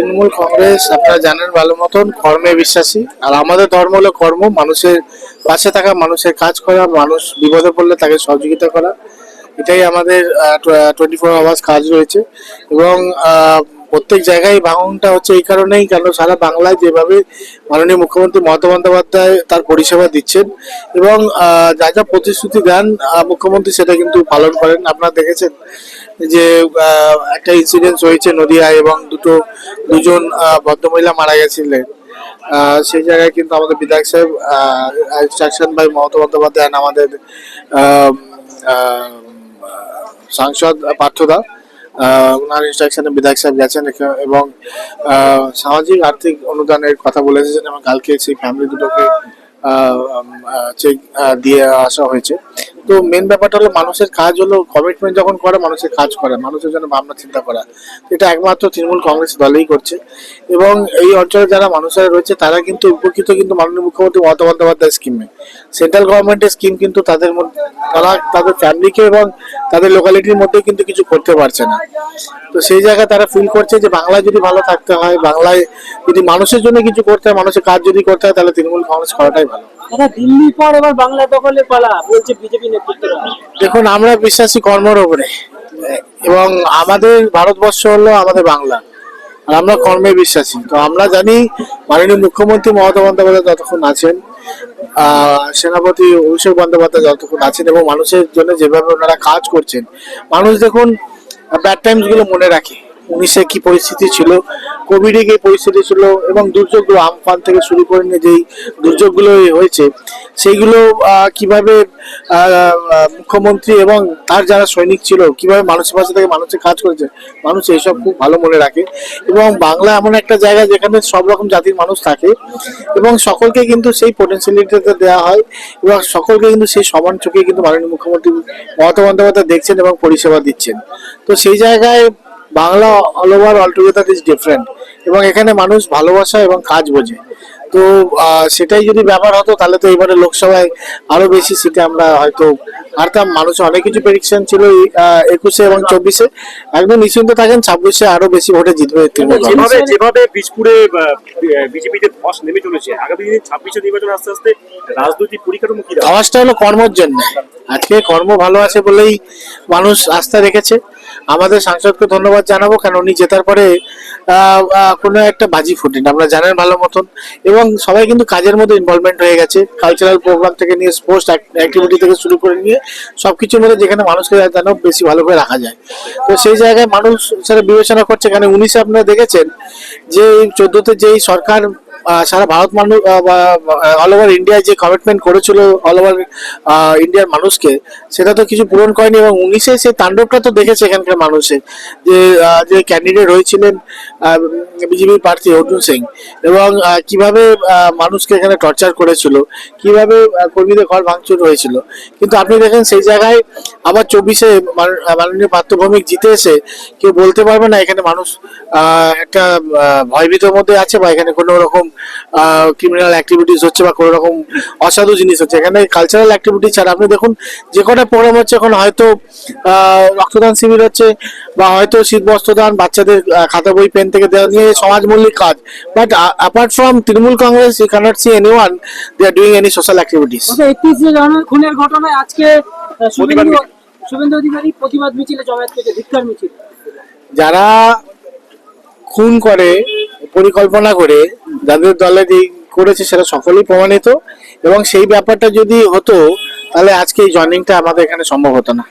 তৃণমূল কংগ্রেস, আপনারা জানেন ভালো মতন, কর্মে বিশ্বাসী। আর আমাদের ধর্ম হলো কর্ম, মানুষের পাশে থাকা, মানুষের কাজ করা, মানুষ বিপদে পড়লে তাকে সহযোগিতা করা। এটাই আমাদের টোয়েন্টি ফোর আওয়ার্স কাজ রয়েছে। এবং প্রত্যেক জায়গায় ভাঙনটা হচ্ছে এই কারণেই, কেন সারা বাংলায় যেভাবে মাননীয় মুখ্যমন্ত্রী মমতা বন্দ্যোপাধ্যায় তার পরিষেবা দিচ্ছেন এবং যা যা প্রতিশ্রুতি দেন মুখ্যমন্ত্রী সেটা কিন্তু পালন করেন। আপনারা দেখেছেন যে একটা ইনসিডেন্স হয়েছে নদিয়ায় এবং দুটো, দুজন ভদ্রমহিলা মারা গেছিলেন। সেই জায়গায় কিন্তু আমাদের বিধায়ক সাহেব ইনস্ট্রাকশন বাই মমতা বন্দ্যোপাধ্যায় আমাদের সাংসদ পার্থদা ওনার ইনস্ট্রাকশনে বিধায়ক সাহেব গেছেন এবং সামাজিক আর্থিক অনুদানের কথা বলে এসেছেন এবং কালকে সেই ফ্যামিলি দুটোকে চেক দিয়ে আসা হয়েছে। তো মেন ব্যাপারটা হলো মানুষের কাজ হলো কমিটমেন্ট যখন করে, মানুষের কাজ করে, মানুষের জন্য ভাবনা চিন্তা করা। এটা একমাত্র তৃণমূল কংগ্রেস দলেই করছে। এবং এই অঞ্চলে যারা মানুষেরা রয়েছে, তারা কিন্তু উপকৃত কিন্তু মাননীয় মুখ্যমন্ত্রী মমতা বন্দ্যোপাধ্যায় স্কিমে সেন্ট্রাল গভর্নমেন্টের স্কিম কিন্তু তাদের মধ্যে, তারা তাদের ফ্যামিলিকে এবং তাদের লোকালিটির মধ্যে কিন্তু কিছু করতে পারছে না। তো সেই জায়গায় তারা ফিল করছে যে বাংলায় যদি ভালো থাকতে হয়, বাংলায় যদি মানুষের জন্য কিছু করতে হয়, মানুষের কাজ যদি করতে হয়, তাহলে তৃণমূল কংগ্রেস করাটাই ভালো। দাদা দিল্লি পর এবার বাংলা দখলে পালা, বলছে বিজেপি নেতৃত্বরা দেখুন, আমরা বিশ্বাসী কর্মর উপরে। এবং আমাদের ভারতবর্ষ হলো আমাদের বাংলা। আর আমরা কর্মে বিশ্বাসী। তো আমরা জানি মাননীয় মুখ্যমন্ত্রী মমতা বন্দ্যোপাধ্যায় যতক্ষণ আছেন সেনাপতি অভিষেক বন্দ্যোপাধ্যায় যতক্ষণ আছেন এবং মানুষের জন্য যেভাবে ওনারা কাজ করছেন, মানুষ দেখুন ব্যাড টাইমসগুলো মনে রাখে। উনিশে কি পরিস্থিতি ছিল? কোভিডে কি পরিস্থিতি ছিল এবং দুর্যোগগুলো আমফান থেকে শুরু করে নিয়ে যেই দুর্যোগগুলো হয়েছে, সেইগুলো কীভাবে মুখ্যমন্ত্রী এবং তার যারা সৈনিক ছিল, কীভাবে মানুষের পাশে থেকে মানুষের কাজ করেছে, মানুষ এইসব খুব ভালো মনে রাখে। এবং বাংলা এমন একটা জায়গা যেখানে সব রকম জাতির মানুষ থাকে এবং সকলকে কিন্তু সেই পোটেন্সিয়ালিটিতে দেওয়া হয় এবং সকলকে কিন্তু সেই সমান চোখে কিন্তু মাননীয় মুখ্যমন্ত্রী মমতা বন্দ্যোপাধ্যায় দেখছেন এবং পরিষেবা দিচ্ছেন। তো সেই জায়গায় Bangla all over all together is different এবং এখানে মানুষ ভালোবাসা এবং কাজ বোঝে। তো সেটাই যদি ব্যাপার হতো তাহলে তো এবারে লোকসভায় আরও বেশি সিটে আমরা হয়তো হারতাম। মানুষ অনেক কিছু প্রেডিকশন ছিল একুশে এবং চব্বিশে। একদম নিশ্চিন্ত থাকেন ছাব্বিশে আরও বেশি ভোটে জিতবে যেভাবে যেভাবে বীজপুরে বিজেপিতে ধস নেমে চলেছে আগামী দিনে ছাব্বিশে নির্বাচন আস্তে আস্তে রাজনৈতিক পরিকাঠামো কি আওয়াজটা হলো কর্মর জন্য। আজকে কর্ম ভালো আছে বলেই মানুষ আস্থা রেখেছে। আমাদের সাংসদকে ধন্যবাদ জানাব, কেন উনি জেতার পরে কোনো একটা বাজি ফুটেন। আমরা জানেন ভালো মতন। এবং সবাই কিন্তু কাজের মধ্যে ইনভলভমেন্ট হয়ে গেছে। কালচারাল প্রোগ্রাম থেকে নিয়ে স্পোর্টস অ্যাক্টিভিটি থেকে শুরু করে নিয়ে, সবকিছুর মধ্যে যেখানে মানুষকে যেন বেশি ভালো করে রাখা যায়। তো সেই জায়গায় মানুষ সেটা বিবেচনা করছে। এখানে উনিশে আপনারা দেখেছেন যে চোদ্দতে যেই সরকার সারা ভারত মানুষ অল ওভার ইন্ডিয়ায় যে কমিটমেন্ট করেছিল অল ওভার ইন্ডিয়ার মানুষকে, সেটা তো কিছু পূরণ করেনি এবং উনিশে সেই তাণ্ডবটা তো দেখেছে এখানকার মানুষে, যে যে ক্যান্ডিডেট হয়েছিলেন বিজেপি প্রার্থী অর্জুন সিং এবং কীভাবে মানুষকে এখানে টর্চার করেছিল, কীভাবে কর্মীদের ঘর ভাঙচুর হয়েছিল। কিন্তু আপনি দেখেন সেই জায়গায় আবার চব্বিশে মাননীয় পার্থভৌমিক জিতে এসে কেউ বলতে পারবে না এখানে মানুষ একটা ভয়ভীতর মধ্যে আছে বা এখানে কোনো রকম ক্রিমিনাল অ্যাক্টিভিটিস হচ্ছে বা কোনো রকম অসাধু জিনিস হচ্ছে। এখানে কালচারাল অ্যাক্টিভিটি ছাড়া আপনি দেখুন যে কটা প্রোগ্রাম হচ্ছে এখন হয়তো রক্তদান শিবির হচ্ছে বা হয়তো শীত বস্ত্রদান বাচ্চাদের খাতা বই পেন থেকে দেওয়া নিয়ে সমাজমূলক কাজ। But apart from Trinamool Congress you can't see any one they are doing any social activities একত্রিশে জানুয়ারি খুনের ঘটনায় আজকে শুভেন্দু শুভেন্দু অধিকারী প্রতিবাদ মিছিলে জমায়েত থেকে ধিক্কার মিছিল। যারা খুন করে পরিকল্পনা করে যাদের দলে যে করেছে সেটা সকলেই প্রমাণিত। এবং সেই ব্যাপারটা যদি হতো, তাহলে আজকে এই জয়নিংটা আমাদের এখানে সম্ভব হতো না।